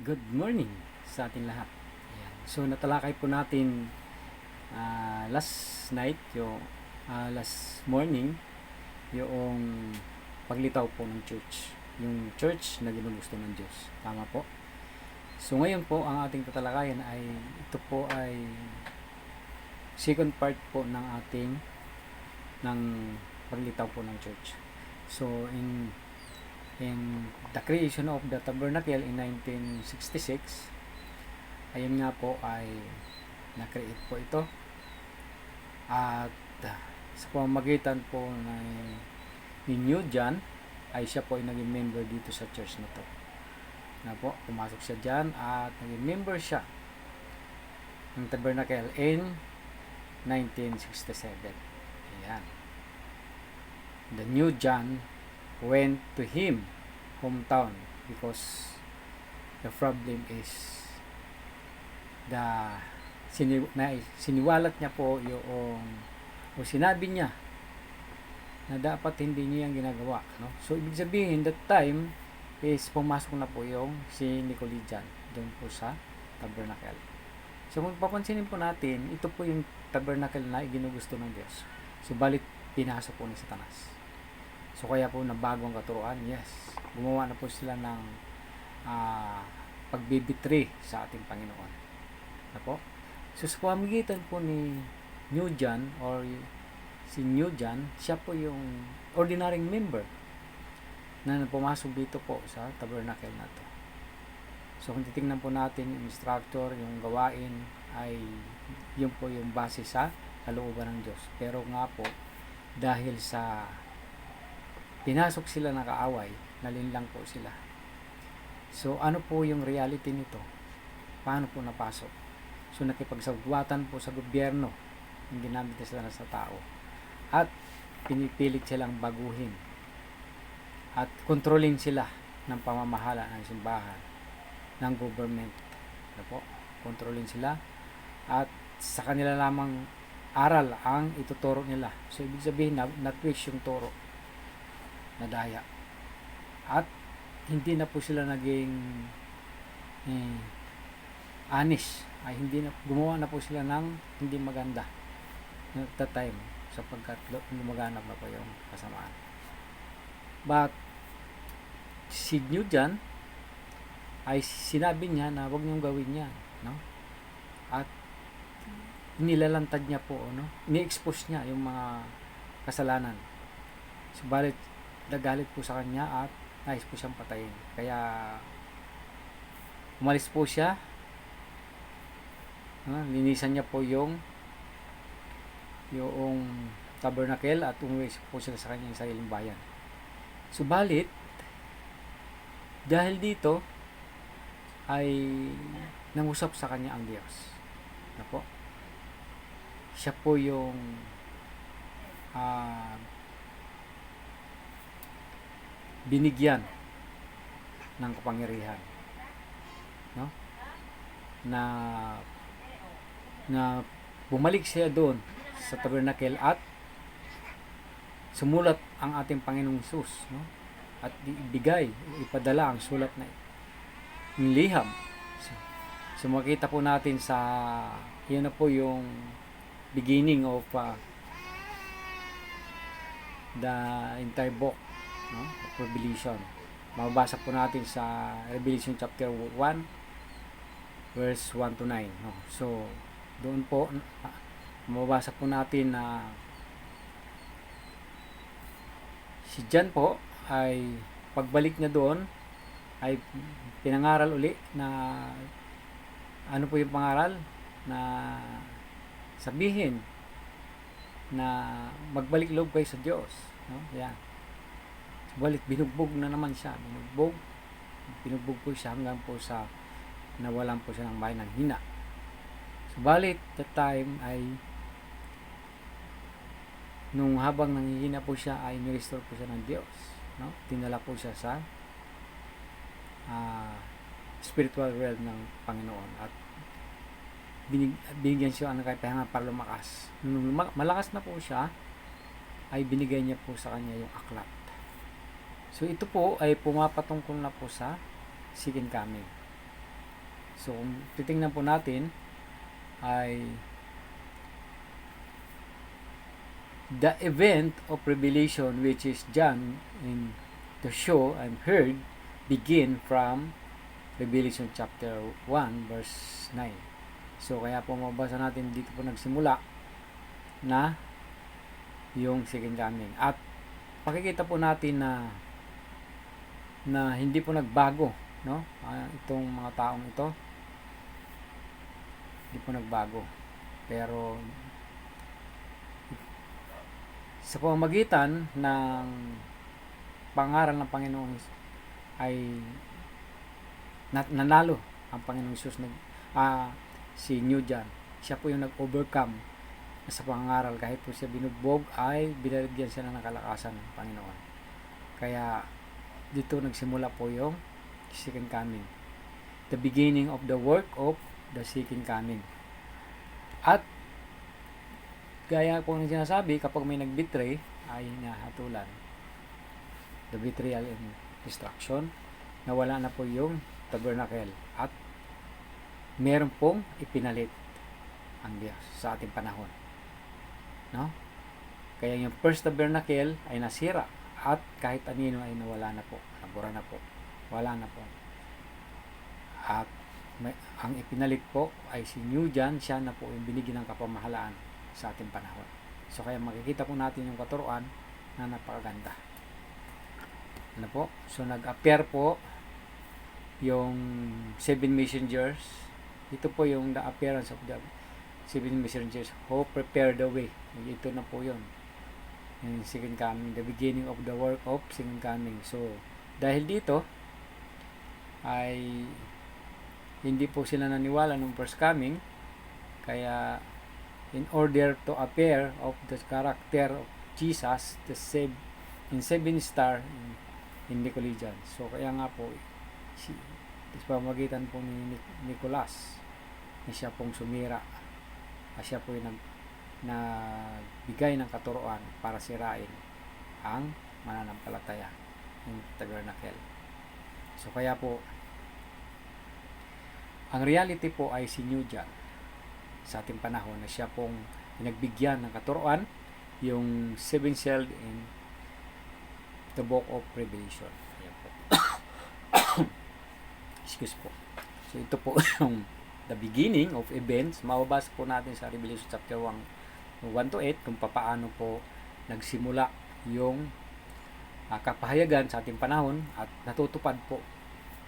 Good morning sa ating lahat. Ayan. So natalakay po natin ah, last night, yung ah, last morning, yung paglitaw po ng church. Yung church na ginugusto ng Diyos. Tama po? So ngayon po, ang ating tatalakayan ay, ito po ay second part po ng ating ng paglitaw po ng church. So in in the creation of the tabernacle in 1966 ayun nga po ay na-create po ito. At ah, sa pamamagitan po ng ni New John ay siya po ay naging member dito sa church na to. Na po, pumasok siya dyan at naging member siya ng tabernacle in 1967 ayan. The New John went to him hometown because the problem is the sini, na, siniwalat niya po yung o sinabi niya na dapat hindi niya yung ginagawa no? So ibig sabihin that time is pumasok na po yung si Nicolijan doon po sa tabernacle. So kung papansinin po natin ito po yung tabernacle na iginugusto ng Diyos. Subalit pinasok po ni Satanas So kaya po nabago ang katuruan, yes. Gumawa na po sila ng ah, pagbibitri sa ating Panginoon. Na po? So sa pamamagitan po ni New John or si New John, siya po yung ordinary member na pumasok dito po sa tabernacle na to. So kung titingnan po natin yung instructor, yung gawain ay yun po yung base sa kalooban ng Diyos. Pero nga po, dahil sa pinasok sila ng kaaway, nalinlang po sila. So, ano po yung reality nito? Paano po napasok? So, nakipagsagwatan po sa gobyerno yung ginamit na sila sa tao. At pinipilit silang baguhin. At kontrolin sila ng pamamahala ng simbahan, ng government. Ano po? Kontrolin sila. At sa kanila lamang aral ang ituturo nila. So, ibig sabihin na na-twist yung turo na daya. At hindi na po sila naging eh, honest. Ay hindi na gumawa na po sila ng hindi maganda at that time sapagkat lumaganap na po yung kasamaan. But si New John ay sinabi niya na wag niyong gawin yan, no? At nilalantad niya po, no? Ni-expose niya yung mga kasalanan. Subalit nagalit po sa kanya at nais po siyang patayin. Kaya umalis po siya. Ah, linisan niya po yung yung tabernacle at umuwi po siya sa kanyang sariling bayan. Subalit, dahil dito, ay nangusap sa kanya ang Diyos. Ano po? Siya po yung ah, binigyan ng kapangyarihan no? Na na bumalik siya doon sa tabernacle at sumulat ang ating Panginoong Sus no? At ibigay ipadala ang sulat na liham. So, so makita po natin sa yan na po yung beginning of uh, the entire book no? Revelation. Mababasa po natin sa Revelation chapter 1 verse 1 to 9, no? So, doon po mababasa po natin na si John po ay pagbalik niya doon ay pinangaral uli na ano po yung pangaral na sabihin na magbalik loob kayo sa Diyos no? Yan. Subalit binugbog na naman siya. Binugbog. Binugbog po siya hanggang po sa nawalan po siya ng bahay ng hina. Subalit, that time ay nung habang nangihina po siya ay nirestore po siya ng Diyos. No? Tinala po siya sa ah, spiritual realm ng Panginoon at binig, binigyan siya ng kailangan para lumakas. Nung malakas na po siya, ay binigay niya po sa kanya yung aklat. So ito po ay pumapatungkol na po sa second coming. So, kung titingnan po natin, ay the event of revelation which is John in the show and heard begin from Revelation chapter 1 verse 9. So kaya po mabasa natin dito po nagsimula na yung second coming. At pakikita po natin na na hindi po nagbago, no? Ah, itong mga taong ito hindi po nagbago. Pero sa pamamagitan ng pangaral ng Panginoon ay nanalo ang Panginoong Jesus nag ah, si New John. Siya po yung nag-overcome sa pangaral kahit po siya binugbog ay binigyan siya ng kalakasan ng Panginoon. Kaya dito nagsimula po yung second coming. The beginning of the work of the second coming. At gaya po ng sinasabi, kapag may nag-betray, ay nahatulan. The betrayal and destruction. Nawala na po yung tabernacle. At meron pong ipinalit ang Diyos sa ating panahon. No? Kaya yung first tabernacle ay nasira at kahit anino ay nawala na po. Nabura na po. Wala na po. At may, ang ipinalit po ay si New John, siya na po yung binigyan ng kapamahalaan sa ating panahon. So kaya makikita po natin yung katuruan na napakaganda. Ano po? So nag-appear po yung seven messengers. Ito po yung the appearance of the seven messengers who prepare the way. Ito na po yun. Yung second coming, the beginning of the work of second coming. So, dahil dito, ay hindi po sila naniwala nung first coming. Kaya, in order to appear of the character of Jesus, the save, in seven star in, in Nicolaitan. So, kaya nga po, si, sa pamagitan po ni Nic- Nicolas, na siya pong sumira, at siya po yung nag, nagbigay ng katuroan para sirain ang mananampalataya ng tabernacle. So, kaya po, ang reality po ay si New John sa ating panahon na siya pong pinagbigyan ng katuroan yung seven sealed in the book of Revelation. Ayan po. Excuse po. So ito po yung the beginning of events. Mababasa po natin sa Revelation chapter 1, 1 to 8 kung papaano po nagsimula yung ah, kapahayagan sa ating panahon at natutupad po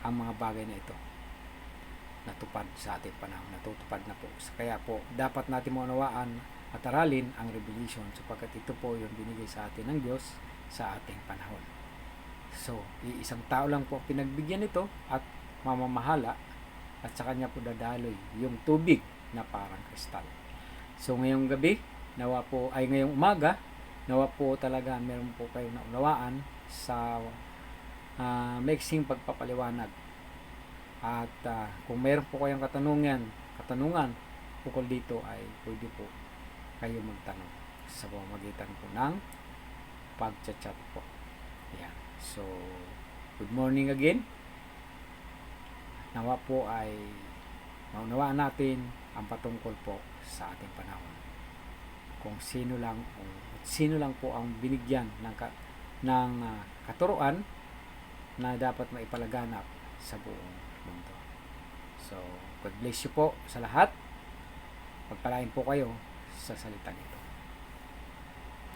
ang mga bagay na ito natupad sa ating panahon, natutupad na po. Kaya po, dapat natin maunawaan at aralin ang revelation sapagkat ito po yung binigay sa atin ng Diyos sa ating panahon. So, iisang tao lang po pinagbigyan nito at mamamahala at sa kanya po dadaloy yung tubig na parang kristal. So, ngayong gabi, nawa po, ay ngayong umaga, nawa po talaga meron po kayong naunawaan sa uh, mixing pagpapaliwanag at ah, kung meron po kayong katanungan, katanungan ukol dito ay pwede po kayo magtanong sa pamamagitan po ng pagchat-chat po. Yan. So, good morning again. Nawa po ay maunawaan natin ang patungkol po sa ating panahon. Kung sino lang kung sino lang po ang binigyan ng ka, ng ah, katuruan na dapat maipalaganap sa buong mundo. So, God bless you po sa lahat. Pagpalain po kayo sa salitang ito.